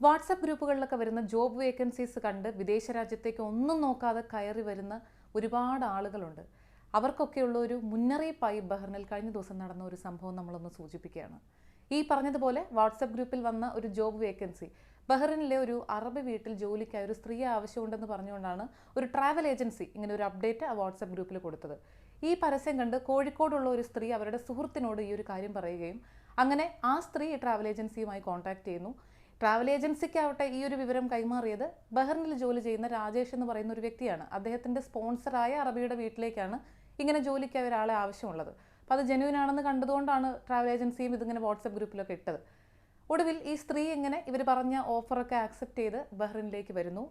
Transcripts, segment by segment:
WhatsApp ഗ്രൂപ്പുകളിലൊക്കെ വരുന്ന job vacancies കണ്ട് വിദേശ രാജ്യത്തേക്ക് ഒന്നും നോക്കാതെ കയറി വരുന്ന ഒരുപാട് ആളുകളുണ്ട്. അവർക്കൊക്കെയുള്ള ഒരു മുന്നറിയിപ്പായി ബഹ്റിനിൽ കഴിഞ്ഞ ദിവസം നടന്ന ഒരു സംഭവം നമ്മളൊന്ന് സൂചിപ്പിക്കുകയാണ്. ഈ പറഞ്ഞതുപോലെ വാട്സപ്പ് ഗ്രൂപ്പിൽ വന്ന ഒരു ജോബ് വേക്കൻസി. ബഹ്റിനിലെ ഒരു അറബ് വീട്ടിൽ ജോലിക്കായി ഒരു സ്ത്രീ ആവശ്യമുണ്ടെന്ന് പറഞ്ഞുകൊണ്ടാണ് ഒരു ട്രാവൽ ഏജൻസി ഇങ്ങനെ ഒരു അപ്ഡേറ്റ് ആ വാട്സപ്പ് ഗ്രൂപ്പിൽ കൊടുത്തത്. ഈ പരസ്യം കണ്ട് കോഴിക്കോടുള്ള ഒരു സ്ത്രീ അവരുടെ സുഹൃത്തിനോട് ഈ ഒരു കാര്യം പറയുകയും അങ്ങനെ ആ സ്ത്രീ ട്രാവൽ ഏജൻസിയുമായി കോൺടാക്ട് ചെയ്യുന്നു. ട്രാവൽ ഏജൻസിക്കാവട്ടെ ഈ ഒരു വിവരം കൈമാറിയത് ബഹ്റിനിൽ ജോലി ചെയ്യുന്ന രാജേഷ് എന്ന് പറയുന്ന ഒരു വ്യക്തിയാണ്. അദ്ദേഹത്തിന്റെ സ്പോൺസറായ അറബിയുടെ വീട്ടിലേക്കാണ് ഇങ്ങനെ ജോലിക്കായി ഒരാളെ ആവശ്യമുള്ളത്. അപ്പോൾ അത് ജെന്യൂൻ ആണെന്ന് കണ്ടതുകൊണ്ടാണ് ട്രാവൽ ഏജൻസിയും ഇതിങ്ങനെ വാട്സപ്പ് ഗ്രൂപ്പിലൊക്കെ ഇട്ടത്. ഒടുവിൽ ഈ സ്ത്രീ ഇങ്ങനെ ഇവർ പറഞ്ഞ ഓഫറൊക്കെ ആക്സെപ്റ്റ് ചെയ്ത് ബഹ്റിനിലേക്ക് വരുന്നു.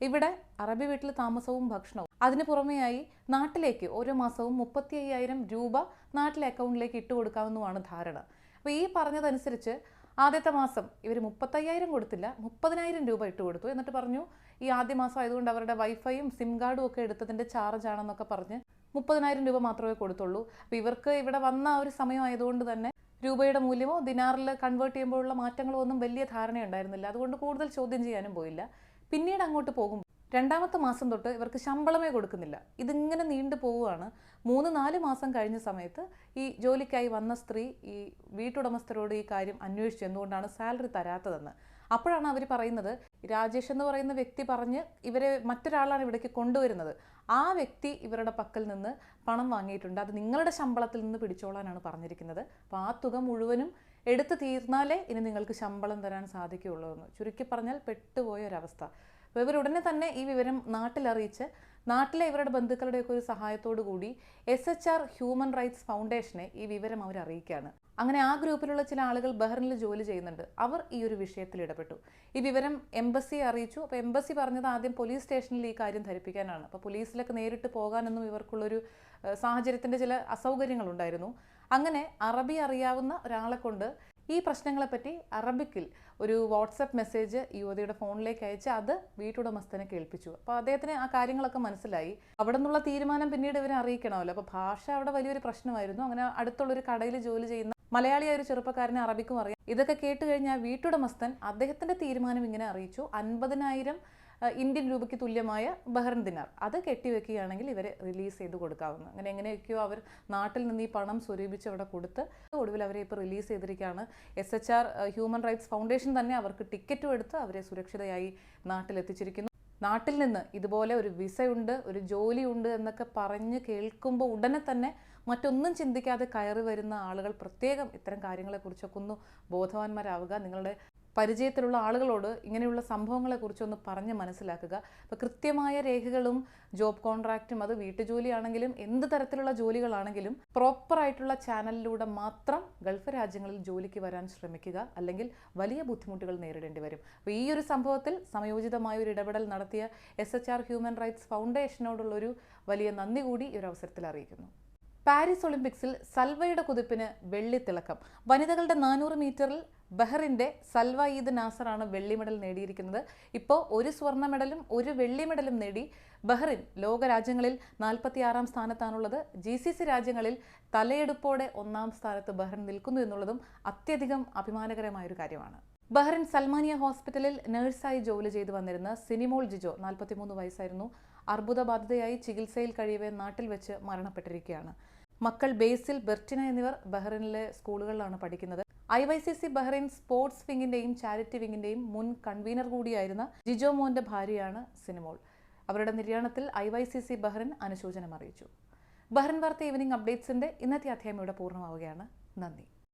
ഇവിടെ അറബി വീട്ടിൽ താമസവും ഭക്ഷണവും. അതിന് പുറമെയായി നാട്ടിലേക്ക് ഓരോ മാസവും മുപ്പത്തി അയ്യായിരം രൂപ നാട്ടിലെ അക്കൗണ്ടിലേക്ക് ഇട്ട് കൊടുക്കാമെന്നുമാണ് ധാരണ. അപ്പോൾ ഈ പറഞ്ഞതനുസരിച്ച് ആദ്യത്തെ മാസം ഇവർ മുപ്പത്തയ്യായിരം കൊടുത്തില്ല മുപ്പതിനായിരം രൂപ ഇട്ട് കൊടുത്തു. എന്നിട്ട് പറഞ്ഞു ഈ ആദ്യ മാസം ആയതുകൊണ്ട് അവരുടെ വൈഫൈയും സിം കാർഡും ഒക്കെ എടുത്തതിന്റെ ചാർജ് ആണെന്നൊക്കെ പറഞ്ഞ് മുപ്പതിനായിരം രൂപ മാത്രമേ കൊടുത്തുള്ളൂ. അപ്പോൾ ഇവർക്ക് ഇവിടെ വന്ന ആ ഒരു സമയമായതുകൊണ്ട് തന്നെ രൂപയുടെ മൂല്യമോ ദിനാറിൽ കൺവേർട്ട് ചെയ്യുമ്പോഴുള്ള മാറ്റങ്ങളോ ഒന്നും വലിയ ധാരണയുണ്ടായിരുന്നില്ല. അതുകൊണ്ട് കൂടുതൽ ചോദ്യം ചെയ്യാനും പോയില്ല. പിന്നീട് അങ്ങോട്ട് പോകും രണ്ടാമത്തെ മാസം തൊട്ട് ഇവർക്ക് ശമ്പളമേ കൊടുക്കുന്നില്ല. ഇതിങ്ങനെ നീണ്ടു പോവുകയാണ്. മൂന്ന് നാല് മാസം കഴിഞ്ഞ സമയത്ത് ഈ ജോലിക്കായി വന്ന സ്ത്രീ ഈ വീട്ടുടമസ്ഥരോട് ഈ കാര്യം അന്വേഷിച്ചു എന്തുകൊണ്ടാണ് സാലറി തരാത്തതെന്ന്. അപ്പോഴാണ് അവർ പറയുന്നത് രാജേഷ് എന്ന് പറയുന്ന വ്യക്തി പറഞ്ഞ് ഇവരെ മറ്റൊരാളാണ് ഇവിടേക്ക് കൊണ്ടുവരുന്നത്. ആ വ്യക്തി ഇവരുടെ പക്കൽ നിന്ന് പണം വാങ്ങിയിട്ടുണ്ട്. അത് നിങ്ങളുടെ ശമ്പളത്തിൽ നിന്ന് പിടിച്ചോളാനാണ് പറഞ്ഞിരിക്കുന്നത്. അപ്പോൾ ആ തുക മുഴുവനും എടുത്തു തീർന്നാലേ ഇനി നിങ്ങൾക്ക് ശമ്പളം തരാൻ സാധിക്കുകയുള്ളൂ എന്ന്. ചുരുക്കി പറഞ്ഞാൽ പെട്ടുപോയ ഒരവസ്ഥ അപ്പോൾ ഇവർ ഉടനെ തന്നെ ഈ വിവരം നാട്ടിലറിയിച്ച് നാട്ടിലെ ഇവരുടെ ബന്ധുക്കളുടെയൊക്കെ ഒരു സഹായത്തോടു കൂടി S H R human rights ഫൗണ്ടേഷനെ ഈ വിവരം അവർ അറിയിക്കുകയാണ്. അങ്ങനെ ആ ഗ്രൂപ്പിലുള്ള ചില ആളുകൾ ബഹ്റിനിൽ ജോലി ചെയ്യുന്നുണ്ട്. അവർ ഈ ഒരു വിഷയത്തിൽ ഇടപെട്ടു. ഈ വിവരം എംബസിയെ അറിയിച്ചു. അപ്പോൾ എംബസി പറഞ്ഞത് ആദ്യം പോലീസ് സ്റ്റേഷനിൽ ഈ കാര്യം ധരിപ്പിക്കാനാണ്. അപ്പോൾ പോലീസിലൊക്കെ നേരിട്ട് പോകാനൊന്നും ഇവർക്കുള്ളൊരു സാഹചര്യത്തിന്റെ ചില അസൗകര്യങ്ങളുണ്ടായിരുന്നു. അങ്ങനെ അറബി അറിയാവുന്ന ഒരാളെ കൊണ്ട് ഈ പ്രശ്നങ്ങളെപ്പറ്റി അറബിക്കിൽ ഒരു വാട്സപ്പ് മെസ്സേജ് യുവതിയുടെ ഫോണിലേക്ക് അയച്ച് അത് വീട്ടുടമസ്ഥനെ കേൾപ്പിച്ചു. അപ്പോൾ അദ്ദേഹത്തിന് ആ കാര്യങ്ങളൊക്കെ മനസ്സിലായി. അവിടെ നിന്നുള്ള തീരുമാനം പിന്നീട് ഇവരെ അറിയിക്കണമല്ലോ. അപ്പോൾ ഭാഷ അവിടെ വലിയൊരു പ്രശ്നമായിരുന്നു. അങ്ങനെ അടുത്തുള്ളൊരു കടയിൽ ജോലി ചെയ്യുന്ന മലയാളിയായ ഒരു ചെറുപ്പക്കാരനെ അറബിക്കും അറിയാം. ഇതൊക്കെ കേട്ട് കഴിഞ്ഞാൽ വീട്ടുടമസ്ഥൻ അദ്ദേഹത്തിന്റെ തീരുമാനം ഇങ്ങനെ അറിയിച്ചു. അൻപതിനായിരം ഇന്ത്യൻ രൂപയ്ക്ക് തുല്യമായ ബഹ്റൻ ദിനാർ. അത് കെട്ടിവെക്കുകയാണെങ്കിൽ ഇവരെ റിലീസ് ചെയ്ത് കൊടുക്കാവുന്നു. അങ്ങനെ എങ്ങനെയൊക്കെയോ അവർ നാട്ടിൽ നിന്ന് ഈ പണം സ്വരൂപിച്ച് അവിടെ കൊടുത്ത് ഒടുവിൽ അവരെ ഇപ്പോൾ റിലീസ് ചെയ്തിരിക്കുകയാണ്. S H R human rights foundation തന്നെ അവർക്ക് ടിക്കറ്റും എടുത്ത് അവരെ സുരക്ഷിതയായി നാട്ടിലെത്തിച്ചിരിക്കുന്നു. നാട്ടിൽ നിന്ന് ഇതുപോലെ ഒരു വിസയുണ്ട് ഒരു ജോലിയുണ്ട് എന്നൊക്കെ പറഞ്ഞ് കേൾക്കുമ്പോൾ ഉടനെ തന്നെ മറ്റൊന്നും ചിന്തിക്കാതെ കയറി വരുന്ന ആളുകൾ പ്രത്യേകം ഇത്തരം കാര്യങ്ങളെക്കുറിച്ചൊക്കെ ഒന്ന് ബോധവാന്മാരാവുക. നിങ്ങളുടെ പരിചയത്തിലുള്ള ആളുകളോട് ഇങ്ങനെയുള്ള സംഭവങ്ങളെക്കുറിച്ച് ഒന്ന് പറഞ്ഞ് മനസ്സിലാക്കുക. അപ്പോൾ കൃത്യമായ രേഖകളും ജോബ് കോൺട്രാക്റ്റും അത് വീട്ടുജോലിയാണെങ്കിലും എന്ത് തരത്തിലുള്ള ജോലികളാണെങ്കിലും പ്രോപ്പറായിട്ടുള്ള ചാനലിലൂടെ മാത്രം ഗൾഫ് രാജ്യങ്ങളിൽ ജോലിക്ക് വരാൻ ശ്രമിക്കുക. അല്ലെങ്കിൽ വലിയ ബുദ്ധിമുട്ടുകൾ നേരിടേണ്ടി വരും. അപ്പോൾ ഈ ഒരു സംഭവത്തിൽ സമയോചിതമായ ഒരു ഇടപെടൽ നടത്തിയ എസ് ഹ്യൂമൻ റൈറ്റ്സ് ഫൗണ്ടേഷനോടുള്ളൊരു വലിയ നന്ദി കൂടി ഈ ഒരു അവസരത്തിൽ അറിയിക്കുന്നു. പാരീസ് ഒളിമ്പിക്സിൽ സൽവയുടെ കുതിപ്പിന് വെള്ളിത്തിളക്കം. വനിതകളുടെ നാനൂറ് മീറ്ററിൽ ബഹ്റിന്റെ സൽവ ഈദ് നാസറാണ് വെള്ളി മെഡൽ നേടിയിരിക്കുന്നത്. ഇപ്പോൾ ഒരു സ്വർണ മെഡലും ഒരു വെള്ളി മെഡലും നേടി ബഹ്റിൻ ലോകരാജ്യങ്ങളിൽ നാൽപ്പത്തിയാറാം സ്ഥാനത്താണുള്ളത്. ജി സി സി രാജ്യങ്ങളിൽ തലയെടുപ്പോടെ ഒന്നാം സ്ഥാനത്ത് ബഹ്റിൻ നിൽക്കുന്നു എന്നുള്ളതും അത്യധികം അഭിമാനകരമായ ഒരു കാര്യമാണ്. ബഹ്റിൻ സൽമാനിയ ഹോസ്പിറ്റലിൽ നഴ്സായി ജോലി ചെയ്തു വന്നിരുന്ന സിനിമോൾ ജിജോ നാൽപ്പത്തിമൂന്ന് വയസ്സായിരുന്നു. അർബുദബാധിതയായി ചികിത്സയിൽ കഴിയവെ നാട്ടിൽ വെച്ച് മരണപ്പെട്ടിരിക്കുകയാണ്. മക്കൾ ബേസിൽ ബെർട്ടിന എന്നിവർ ബഹ്റിനിലെ സ്കൂളുകളിലാണ് പഠിക്കുന്നത്. I Y C C Bahrain sports വിങ്ങിന്റെയും charity വിങ്ങിന്റെയും മുൻ കൺവീനർ കൂടിയായിരുന്ന ജിജോ മോന്റെ ഭാര്യയാണ് സിനിമോൾ. അവരുടെ നിര്യാണത്തിൽ I Y C C Bahrain അനുശോചനം അറിയിച്ചു. ബഹ്റിൻ വാർത്ത ഈവനിംഗ് അപ്ഡേറ്റ്സിന്റെ ഇന്നത്തെ അധ്യായം ഇവിടെ പൂർണമാവുകയാണ്. നന്ദി.